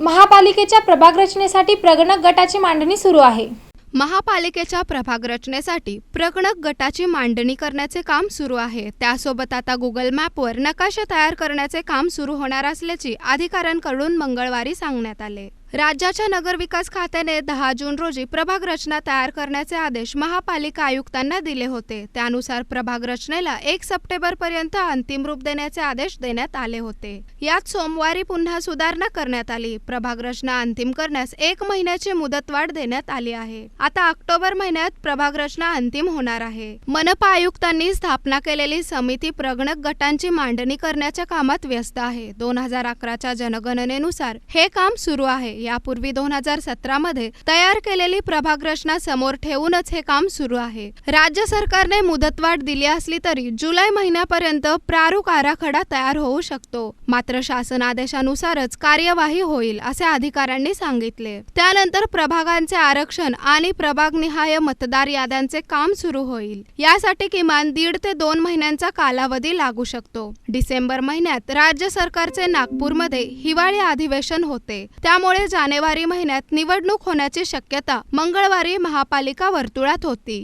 महापालिकेच्या प्रभाग रचनेसाठी प्रगणक गटाची मांडणी सुरू आहे. महापालिकेच्या प्रभाग रचनेसाठी प्रगणक गटाची मांडणी करण्याचे काम सुरू आहे. त्यासोबत आता गुगल मॅपवर नकाशे तयार करण्याचे काम सुरू होणार असल्याची अधिकाऱ्यांकडून मंगळवारी सांगण्यात आले. राज्याच्या नगरविकास खात्याने दहा जून रोजी प्रभाग रचना तयार करण्याचे आदेश महापालिका आयुक्तांना दिले होते. त्यानुसार प्रभाग रचनेला एक सप्टेंबर पर्यंत अंतिम रूप देण्याचे आदेश देण्यात आले होते. यात सोमवारी पुन्हा सुधारणा करण्यात आली. प्रभाग रचना अंतिम करण्यास एक महिन्याची मुदतवाढ देण्यात आली आहे. आता ऑक्टोबर महिन्यात प्रभाग रचना अंतिम होणार आहे. मनपा आयुक्तांनी स्थापना केलेली समिती प्रगणक गटांची मांडणी करण्याच्या कामात व्यस्त आहे. दोन हजार अकराच्या जनगणनेनुसार हे काम सुरू आहे. यापूर्वी दोन हजार सतरा मध्ये तयार केलेली प्रभाग रचना समोर ठेवूनच हे काम सुरू आहे. राज्य सरकारने मुदतवाढ दिली असली तरी जुलै महिन्यापर्यंत प्रारूप आराखडा तयार होऊ शकतो. मात्र शासन आदेशानुसारच कार्यवाही होईल असे अधिकाऱ्यांनी सांगितले. त्यानंतर प्रभागांचे आरक्षण आणि प्रभागनिहाय मतदार याद्यांचे काम सुरू होईल. यासाठी किमान दीड ते दोन महिन्यांचा कालावधी लागू शकतो. डिसेंबर महिन्यात राज्य सरकारचे नागपूरमध्ये हिवाळी अधिवेशन होते. त्यामुळे जानेवारी महिन्यात निवडणूक होण्याची शक्यता मंगळवारी महापालिका वर्तुळात होती.